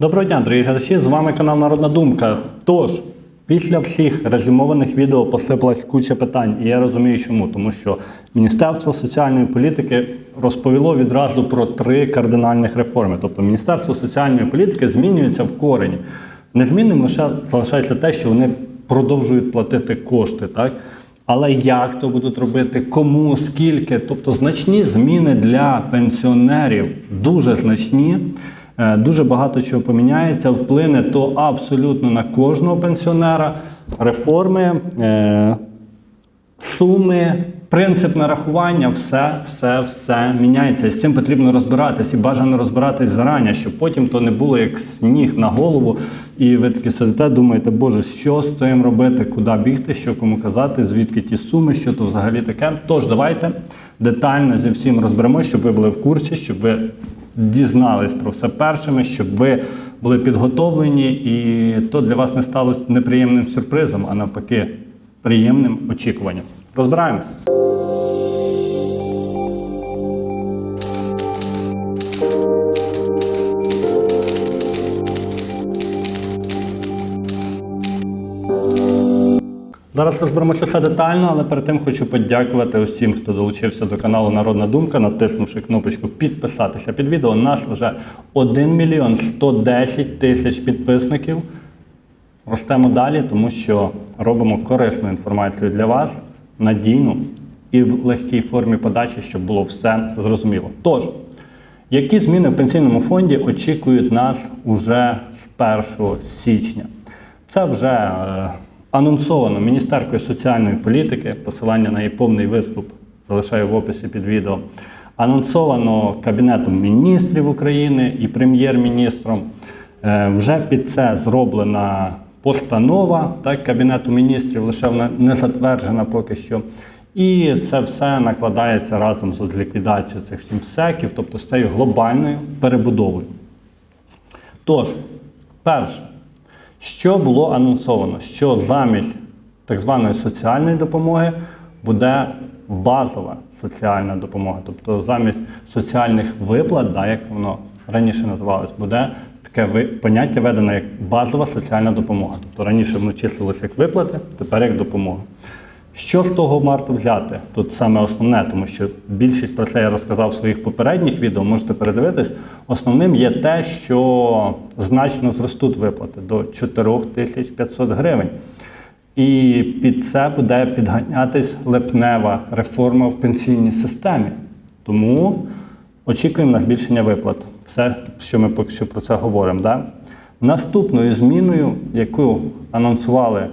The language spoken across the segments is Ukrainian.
Доброго дня, дорогі глядачі! З вами канал Народна Думка. Тож, після всіх резюмованих відео посипалась куча питань, і я розумію, чому. Тому що Міністерство соціальної політики розповіло відразу про три кардинальних реформи. Тобто Міністерство соціальної політики змінюється в корені. Незмінним лише залишається те, що вони продовжують платити кошти, так? Але як то будуть робити, кому, скільки? Тобто значні зміни для пенсіонерів, дуже значні. Е, Дуже багато чого поміняється, вплине то абсолютно на кожного пенсіонера. Реформи, е, суми, принцип нарахування, все, все, все міняється. І з цим потрібно розбиратись і бажано розбиратись зарані, щоб потім то не було як сніг на голову, і ви таки сидите, думаєте, Боже, що з цим робити, куди бігти, що кому казати, звідки ті суми, що то взагалі таке. Тож давайте детально зі всім розберемося, щоб ви були в курсі, щоб ви дізнались про все першими, щоб ви були підготовлені, і то для вас не стало неприємним сюрпризом, а навпаки, приємним очікуванням. Розбираємося. Зараз розберемося все детально, але перед тим хочу подякувати усім, хто долучився до каналу Народна Думка, натиснувши кнопочку підписатися під відео. Нас вже 1 мільйон 110 тисяч підписників. Ростемо далі, тому що робимо корисну інформацію для вас, надійну і в легкій формі подачі, щоб було все зрозуміло. Тож, які зміни в пенсійному фонді очікують нас уже з 1 січня? Це вже е, анонсовано Міністеркою соціальної політики, посилання на її повний виступ залишаю в описі під відео. Анонсовано Кабінетом міністрів України і прем'єр-міністром. Е, Вже під це зроблена постанова так, Кабінету міністрів, лише вона не затверджена поки що. І це все накладається разом з ліквідацією цих всім секів, тобто з цією глобальною перебудовою. Тож, перше, що було анонсовано, що замість так званої соціальної допомоги буде базова соціальна допомога. Тобто замість соціальних виплат, да, як воно раніше називалось, буде таке поняття введено як базова соціальна допомога. Тобто раніше воно числилося як виплати, тепер як допомога. Що з того варто взяти? Тут саме основне, тому що більшість про це я розказав в своїх попередніх відео, можете передивитись. Основним є те, що значно зростуть виплати до 4500 гривень. І під це буде підганятись липнева реформа в пенсійній системі. Тому очікуємо на збільшення виплат. Все, що ми поки що про це говоримо. Да? Наступною зміною, яку анонсували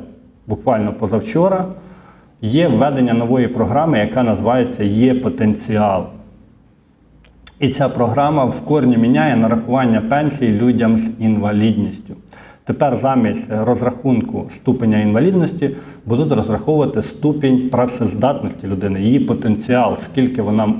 буквально позавчора, є введення нової програми, яка називається Є потенціал. І ця програма в корні міняє нарахування пенсій людям з інвалідністю. Тепер замість розрахунку ступеня інвалідності будуть розраховувати ступінь працездатності людини, її потенціал, скільки вона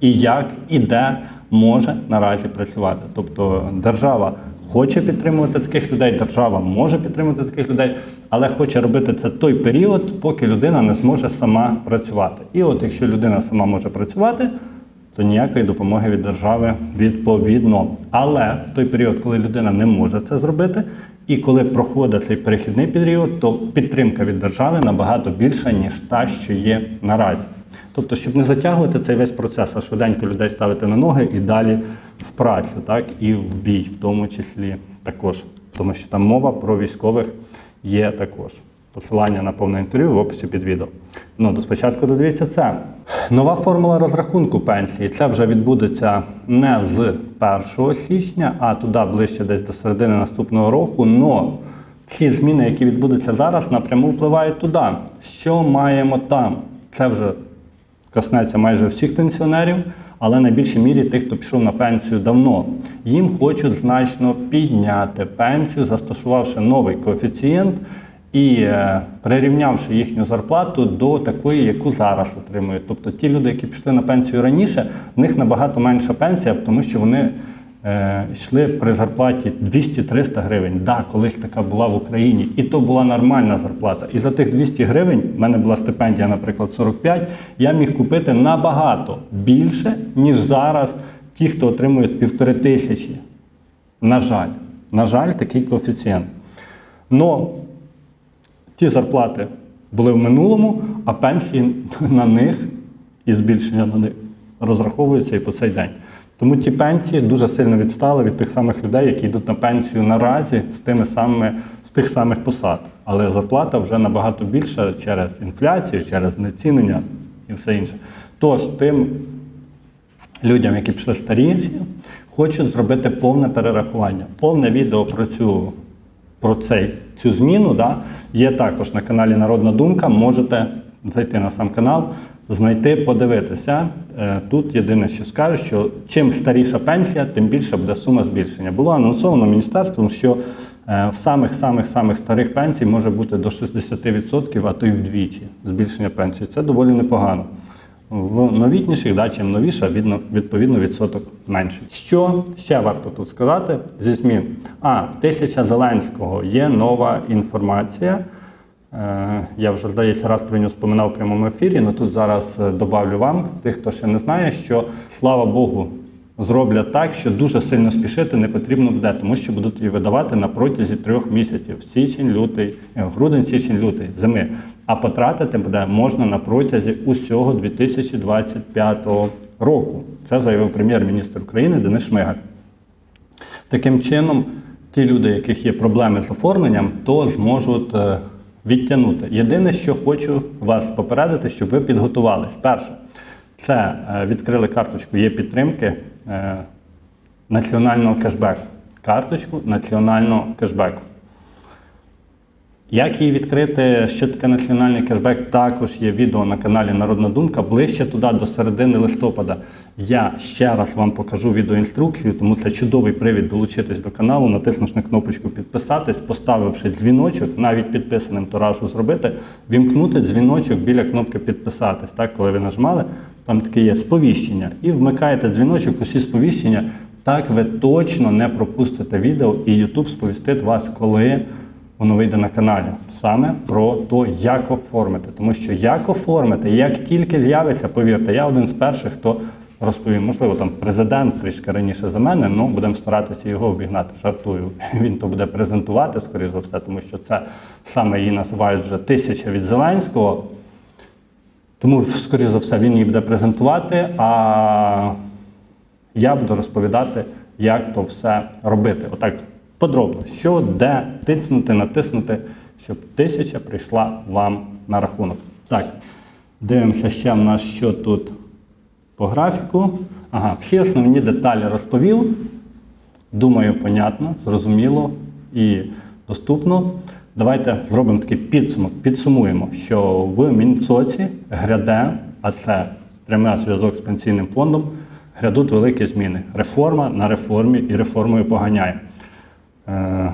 і як, і де може наразі працювати. Тобто держава хоче підтримувати таких людей, держава може підтримувати таких людей, але хоче робити це той період, поки людина не зможе сама працювати. І от якщо людина сама може працювати, то ніякої допомоги від держави відповідно. Але в той період, коли людина не може це зробити, і коли проходить цей перехідний період, то підтримка від держави набагато більша, ніж та, що є наразі. Тобто, щоб не затягувати цей весь процес, а швиденько людей ставити на ноги і далі в працю, так і в бій, в тому числі також, тому що там мова про військових є також. Посилання на повне інтерв'ю в описі під відео. Ну, до спочатку додивіться це. Нова формула розрахунку пенсії. Це вже відбудеться не з 1 січня, а туди ближче десь до середини наступного року. Но ці зміни, які відбудуться зараз, напряму впливають туди. Що маємо там? Це вже коснеться майже всіх пенсіонерів, але на більшій мірі тих, хто пішов на пенсію давно. Їм хочуть значно підняти пенсію, застосувавши новий коефіцієнт і е, прирівнявши їхню зарплату до такої, яку зараз отримують. Тобто ті люди, які пішли на пенсію раніше, в них набагато менша пенсія, тому що вони йшли при зарплаті 200-300 гривень. Да, колись така була в Україні, і то була нормальна зарплата. І за тих 200 гривень, в мене була стипендія, наприклад, 45, я міг купити набагато більше, ніж зараз ті, хто отримують півтори тисячі. На жаль. На жаль, такий коефіцієнт. Но ті зарплати були в минулому, а пенсії на них і збільшення на них розраховуються і по цей день. Тому ті пенсії дуже сильно відстали від тих самих людей, які йдуть на пенсію наразі з тими самими з тих самих посад. Але зарплата вже набагато більша через інфляцію, через знецінення і все інше. Тож тим людям, які пішли старіші, хочуть зробити повне перерахування. Повне відео про цю, про цей, цю зміну да, є також на каналі Народна Думка. Можете зайти на сам канал, знайти, подивитися. Е, Тут єдине, що скажу, що чим старіша пенсія, тим більша буде сума збільшення. Було анонсовано міністерством, що е, в самих-самих-самих старих пенсій може бути до 60%, а то й вдвічі збільшення пенсії. Це доволі непогано. В новітніших, да, чим новіша, відно, відповідно відсоток менший. Що ще варто тут сказати зі змін? А, тисяча Зеленського є нова інформація. Е, я вже здається раз про нього споминав в прямому ефірі, але тут зараз е, добавлю вам, тих, хто ще не знає, що слава Богу, зроблять так, що дуже сильно спішити не потрібно буде, тому що будуть її видавати на протязі трьох місяців: січень, лютий, е, грудень, січень, лютий, зими. А потратити буде можна на протязі усього 2025 року. Це заявив прем'єр-міністр України Денис Шмигаль. Таким чином, ті люди, яких є проблеми з оформленням, то зможуть відтягнути. Єдине, що хочу вас попередити, щоб ви підготувались. Перше, це е, відкрили карточку є підтримки е, національного кешбеку. Карточку національного кешбеку. Як її відкрити, що таке національний кешбек, також є відео на каналі Народна Думка. Ближче туди, до середини листопада. Я ще раз вам покажу відеоінструкцію, тому це чудовий привід долучитись до каналу, натиснувши на кнопочку підписатись, поставивши дзвіночок, навіть підписаним то зробити, вімкнути дзвіночок біля кнопки підписатись. Так, коли ви нажмали, там таке є сповіщення. І вмикаєте дзвіночок, усі сповіщення. Так ви точно не пропустите відео, і YouTube сповістить вас, коли воно вийде на каналі саме про те, як оформити. Тому що як оформити, як тільки з'явиться, повірте, я один з перших, хто розповім, можливо, там президент трішки раніше за мене, ну будемо старатися його обігнати. Жартую. Він то буде презентувати, скоріш за все, тому що це саме її називають вже тисяча від Зеленського. Тому, скоріш за все, він її буде презентувати, а я буду розповідати, як то все робити. Отак подробно, що, де тиснути, натиснути, щоб тисяча прийшла вам на рахунок. Так, дивимося ще в нас, що тут по графіку. Ага, всі основні деталі розповів. Думаю, понятно, зрозуміло і доступно. Давайте зробимо такий підсумок. Підсумуємо, що в Мінсоці гряде, а це прямий зв'язок з пенсійним фондом, грядуть великі зміни. Реформа на реформі і реформою поганяє. Е,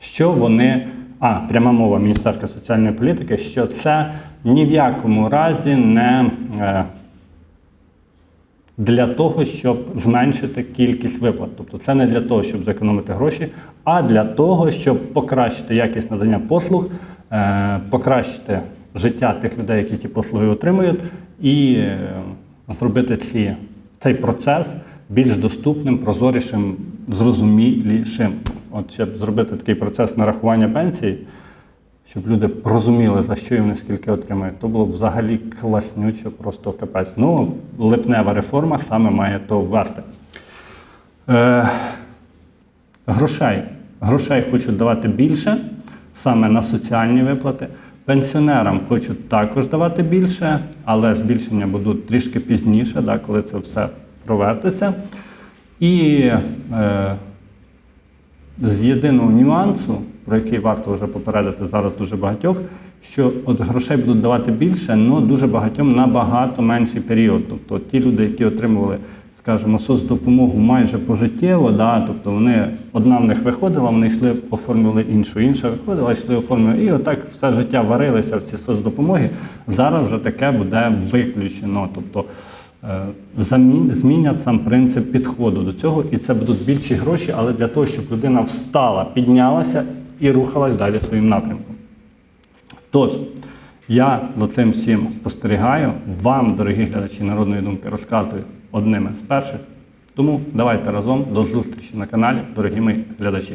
Що вони. А, пряма мова Міністерства соціальної політики, що це ні в якому разі не е, для того, щоб зменшити кількість виплат. Тобто це не для того, щоб зекономити гроші, а для того, щоб покращити якість надання послуг, е, покращити життя тих людей, які ті послуги отримують, і зробити ці, цей процес більш доступним, прозорішим, зрозумілішим. От щоб зробити такий процес нарахування пенсій, щоб люди розуміли, за що і вони скільки отримають, то було б взагалі класнюче, просто капець. Ну, липнева реформа саме має то ввести. Е, грошей. Грошей хочуть давати більше, саме на соціальні виплати. Пенсіонерам хочуть також давати більше, але збільшення будуть трішки пізніше, да, коли це все провертиться. І е, з єдиного нюансу, про який варто вже попередити зараз дуже багатьох, що от грошей будуть давати більше, але дуже багатьом набагато менший період. Тобто ті люди, які отримували, скажімо, соцдопомогу майже пожиттєво, да, тобто вони одна в них виходила, вони йшли, оформили іншу, інша виходила, йшли, оформили. І отак все життя варилися в ці соцдопомоги. Зараз вже таке буде виключено. Тобто замін- змінять сам принцип підходу до цього, і це будуть більші гроші, але для того, щоб людина встала, піднялася і рухалась далі своїм напрямком. Тож, я за цим всім спостерігаю. Вам, дорогі глядачі народної думки, розказую одними з перших. Тому давайте разом до зустрічі на каналі, дорогі мої глядачі.